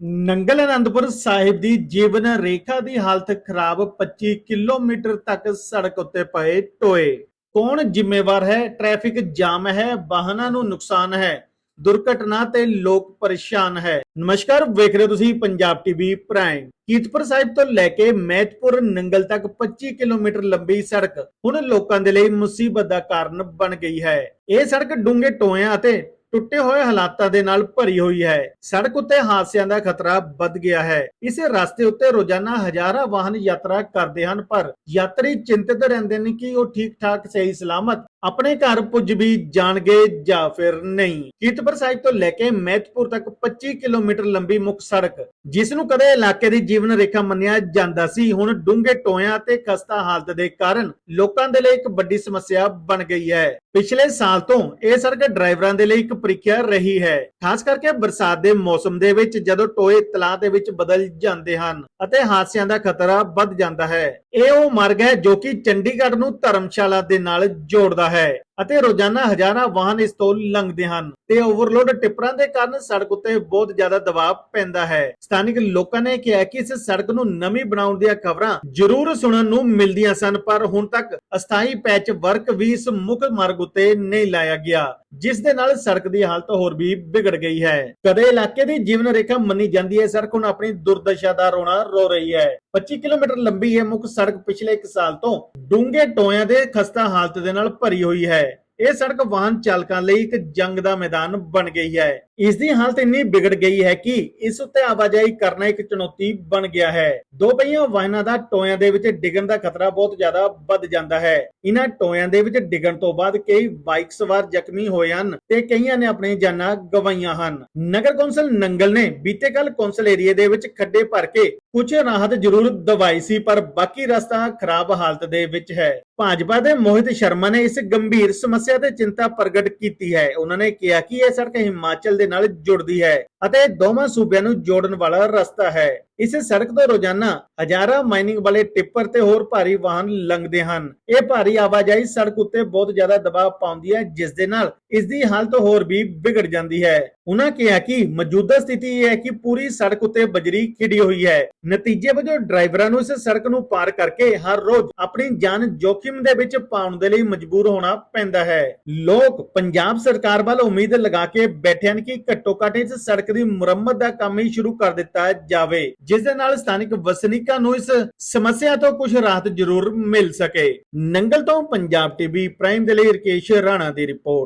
ਨੰਗਲ ਅਨੰਦਪੁਰ ਸਾਹਿਬ ਦੀ ਜੀਵਨ ਰੇਖਾ ਦੀ ਹਾਲਤ ਖਰਾਬ 25 ਕਿਲੋਮੀਟਰ ਤੱਕ ਸੜਕ ਉੱਤੇ ਪਏ ਟੋਏ। ਕੌਣ ਜ਼ਿੰਮੇਵਾਰ ਹੈ? ਟ੍ਰੈਫਿਕ ਜਾਮ ਹੈ, ਵਾਹਨਾਂ ਨੂੰ ਨੁਕਸਾਨ ਹੈ, ਦੁਰਘਟਨਾ ਤੇ ਲੋਕ ਪਰੇਸ਼ਾਨ ਹੈ। ਨਮਸਕਾਰ, ਵੇਖ ਰਹੇ ਤੁਸੀਂ ਪੰਜਾਬ ਟੀਵੀ ਪ੍ਰਾਈਮ। ਕੀਰਤਪੁਰ ਸਾਹਿਬ ਤੋਂ ਲੈ ਕੇ ਮੈਤਪੁਰ ਨੰਗਲ ਤੱਕ 25 ਕਿਲੋਮੀਟਰ ਲੰਬੀ ਸੜਕ ਹੁਣ ਲੋਕਾਂ ਦੇ ਲਈ ਮੁਸੀਬਤ ਦਾ ਕਾਰਨ ਬਣ ਗਈ ਹੈ। ਇਹ ਸੜਕ ਡੂੰਘੇ ਟੋਇਆਂ ਅਤੇ ਟੁੱਟੇ ਹੋਏ ਹਾਲਾਤਾਂ ਦੇ ਨਾਲ ਭਰੀ ਹੋਈ ਹੈ। ਸੜਕ ਉੱਤੇ ਹਾਦਸਿਆਂ ਦਾ ਖਤਰਾ ਵੱਧ ਗਿਆ ਹੈ। ਇਸ ਰਸਤੇ ਉੱਤੇ ਰੋਜ਼ਾਨਾ ਹਜ਼ਾਰਾਂ ਵਾਹਨ ਯਾਤਰਾ ਕਰਦੇ ਹਨ, ਪਰ ਯਾਤਰੀ ਚਿੰਤਤ ਰਹਿੰਦੇ ਨੇ ਕਿ ਉਹ ਠੀਕ ਠਾਕ ਸਹੀ, ਸਲਾਮਤ ਆਪਣੇ ਘਰ ਪੁੱਜ ਵੀ ਜਾਣਗੇ ਜਾਂ ਫਿਰ ਨਹੀਂ। ਕੀਰਤਪੁਰ ਸਾਹਿਬ ਤੋਂ ਲੈ ਕੇ ਮਹਿਤਪੁਰ ਤੱਕ 25 ਕਿਲੋਮੀਟਰ ਲੰਬੀ ਮੁੱਖ ਸੜਕ, ਜਿਸ ਨੂੰ ਕਦੇ ਇਲਾਕੇ ਦੀ ਜੀਵਨ ਰੇਖਾ ਮੰਨਿਆ ਜਾਂਦਾ ਸੀ, ਹੁਣ ਡੂੰਘੇ ਟੋਇਆਂ ਤੇ ਖਸਤਾ ਹਾਲਤ ਦੇ ਕਾਰਨ ਲੋਕਾਂ ਦੇ ਲਈ ਇੱਕ ਵੱਡੀ ਸਮੱਸਿਆ ਬਣ ਗਈ ਹੈ। ਪਿਛਲੇ ਸਾਲ ਤੋਂ ਇਹ ਸੜਕ ਡਰਾਈਵਰਾਂ ਦੇ ਲਈ ਇੱਕ ਪ੍ਰੀਖਿਆ ਰਹੀ ਹੈ। ਖਾਸ ਕਰਕੇ ਬਰਸਾਤ ਦੇ ਮੌਸਮ ਦੇ ਵਿੱਚ ਜਦੋਂ ਟੋਏ ਤਲਾਅ ਦੇ ਵਿੱਚ ਬਦਲ ਜਾਂਦੇ ਹਨ ਅਤੇ ਹਾਦਸਿਆਂ ਦਾ ਖਤਰਾ ਵੱਧ ਜਾਂਦਾ ਹੈ। ਇਹ ਉਹ ਮਾਰਗ ਹੈ ਜੋ ਕਿ ਚੰਡੀਗੜ੍ਹ ਨੂੰ ਧਰਮਸ਼ਾਲਾ ਦੇ ਨਾਲ ਜੋੜਦਾ ਹੈ। ਅਤੇ ਰੋਜ਼ਾਨਾ ਹਜ਼ਾਰਾਂ ਵਾਹਨ ਇਸ ਤੋਂ ਲੰਘਦੇ ਹਨ ਤੇ ਓਵਰਲੋਡ ਟਿੱਪਰਾਂ ਦੇ ਕਾਰਨ ਸੜਕ ਉੱਤੇ ਬਹੁਤ ਜ਼ਿਆਦਾ ਦਬਾਅ ਪੈਂਦਾ ਹੈ। ਸਥਾਨਿਕ ਲੋਕਾਂ ਨੇ ਕਿਹਾ ਕਿ ਇਸ ਸੜਕ ਨੂੰ ਨਵੀਂ ਬਣਾਉਣ ਦੀਆਂ ਖਬਰਾਂ ਜ਼ਰੂਰ ਸੁਣਨ ਨੂੰ ਮਿਲਦੀਆਂ ਸਨ, ਪਰ ਹੁਣ ਤੱਕ ਅਸਥਾਈ ਪੈਚ ਵਰਕ ਵੀ ਇਸ ਮੁੱਖ ਮਾਰਗ ਉੱਤੇ ਨਹੀਂ ਲਾਇਆ ਗਿਆ, ਜਿਸ ਦੇ ਨਾਲ ਸੜਕ ਦੀ ਹਾਲਤ ਹੋਰ ਵੀ ਵਿਗੜ ਗਈ ਹੈ। ਕਦੇ ਇਲਾਕੇ ਦੀ ਜੀਵਨ ਰੇਖਾ ਮੰਨੀ ਜਾਂਦੀ ਹੈ, ਸੜਕ ਹੁਣ ਆਪਣੀ ਦੁਰਦਸ਼ਾ ਦਾ ਰੋਣਾ ਰੋ ਰਹੀ ਹੈ। 25 ਕਿਲੋਮੀਟਰ ਲੰਬੀ ਇਹ ਮੁੱਖ ਸੜਕ ਪਿਛਲੇ 1 ਸਾਲ ਤੋਂ ਡੂੰਘੇ ਟੋਇਆਂ ਦੇ ਖਸਤਾ ਹਾਲਤ ਦੇ ਨਾਲ ਭਰੀ ਹੋਈ ਹੈ। ਇਹ ਸੜਕ ਵਾਹਨ ਚਾਲਕਾਂ ਲਈ ਇੱਕ ਜੰਗ ਦਾ ਮੈਦਾਨ ਬਣ ਗਈ ਹੈ। ਇਸ ਦੀ ਹਾਲਤ ਇੰਨੀ ਵਿਗੜ ਗਈ ਹੈ ਕਿ ਇਸ ਉੱਤੇ ਆਵਾਜਾਈ ਕਰਨਾ ਇੱਕ ਚੁਣੌਤੀ ਬਣ ਗਿਆ ਹੈ। ਦੋ ਪਹੀਆ ਵਾਹਨਾਂ ਦਾ ਟੋਇਆਂ ਦੇ ਵਿੱਚ ਡਿੱਗਣ ਦਾ ਖਤਰਾ ਬਹੁਤ ਜ਼ਿਆਦਾ ਵੱਧ ਜਾਂਦਾ ਹੈ। ਇਹਨਾਂ ਟੋਇਆਂ ਦੇ ਵਿੱਚ ਡਿੱਗਣ ਤੋਂ ਬਾਅਦ ਕਈ ਬਾਈਕ ਸਵਾਰ ਜ਼ਖਮੀ ਹੋਏ ਹਨ ਤੇ ਕਈਆਂ ਨੇ ਆਪਣੀ ਜਾਨਾਂ ਗਵਾਈਆਂ ਹਨ। ਨਗਰ ਕੌਂਸਲ ਨੰਗਲ ਨੇ ਬੀਤੇ ਕੱਲ ਕੌਂਸਲ ਏਰੀਏ ਦੇ ਵਿੱਚ ਖੱਡੇ ਭਰ ਕੇ ਕੁਝ ਰਾਹਤ ਜ਼ਰੂਰ ਦਵਾਈ ਸੀ, ਪਰ ਬਾਕੀ ਰਸਤਾ ਖਰਾਬ ਹਾਲਤ ਦੇ ਵਿੱਚ ਹੈ। ਭਾਜਪਾ ਦੇ ਮੋਹਿਤ ਸ਼ਰਮਾ ਨੇ ਇਸ ਗੰਭੀਰ ਸਮੱਸਿਆ ਤੇ ਚਿੰਤਾ ਪ੍ਰਗਟ ਕੀਤੀ ਹੈ। ਉਹਨਾਂ ਨੇ ਕਿਹਾ ਕਿ ਇਹ ਸੜਕ ਹਿਮਾਚਲ ਦੇ ਨਾਲ ਜੁੜਦੀ ਹੈ। ਅਤੇ ਦੋਵਾਂ ਸੂਬਿਆਂ ਨੂੰ ਜੋੜਨ ਵਾਲਾ ਰਸਤਾ ਹੈ। ਇਸ ਸੜਕ ਤੋਂ ਰੋਜ਼ਾਨਾ ਹਜ਼ਾਰਾਂ ਮਾਈਨਿੰਗ ਵਾਲੇ ਟਿੱਪਰ ਤੇ ਹੋਰ ਭਾਰੀ ਵਾਹਨ ਲੰਘਦੇ ਹਨ। ਇਹ ਭਾਰੀ ਆਵਾਜਾਈ ਸੜਕ ਉੱਤੇ ਬਹੁਤ ਜ਼ਿਆਦਾ ਦਬਾਅ ਪਾਉਂਦੀ ਹੈ, ਜਿਸ ਦੇ ਨਾਲ ਇਸ ਦੀ ਹਾਲਤ ਹੋਰ ਵੀ ਵਿਗੜ ਜਾਂਦੀ ਹੈ। ਉਹਨਾਂ ਕਿਹਾ ਕਿ ਮੌਜੂਦਾ ਸਥਿਤੀ ਇਹ ਹੈ ਕਿ ਪੂਰੀ ਸੜਕ ਉੱਤੇ ਬਜਰੀ ਖਿੜੀ ਹੋਈ ਹੈ। ਨਤੀਜੇ ਵਜੋਂ ਡਰਾਈਵਰਾਂ ਨੂੰ ਇਸ ਸੜਕ ਨੂੰ ਪਾਰ ਕਰਕੇ ਹਰ ਰੋਜ਼ ਆਪਣੀ ਜਾਨ ਜੋਖਿਮ ਦੇ ਵਿੱਚ ਪਾਉਣ ਦੇ ਲਈ ਮਜਬੂਰ ਹੋਣਾ ਪੈਂਦਾ ਹੈ। ਲੋਕ ਪੰਜਾਬ ਸਰਕਾਰ ਵੱਲ ਉਮੀਦ ਲਗਾ ਕੇ ਬੈਠੇ ਹਨ ਕਿ ਘੱਟੋ ਘੱਟ ਇਸ ਸੜਕ ਸੜਕ ਦੀ ਮੁਰੰਮਤ ਦਾ ਕੰਮ ਹੀ ਸ਼ੁਰੂ ਕਰ ਦਿੱਤਾ ਜਾਵੇ, ਜਿਸ ਦੇ ਨਾਲ ਸਥਾਨਿਕ ਵਸਨੀਕਾਂ ਨੂੰ ਇਸ ਸਮੱਸਿਆ ਤੋਂ ਕੁਝ ਰਾਹਤ ਜ਼ਰੂਰ ਮਿਲ ਸਕੇ। ਨੰਗਲ ਤੋਂ ਪੰਜਾਬ ਟੀਵੀ ਪ੍ਰਾਈਮ ਦੇ ਲਈ ਰਕੇਸ਼ ਰਾਣਾ ਦੀ ਰਿਪੋਰਟ।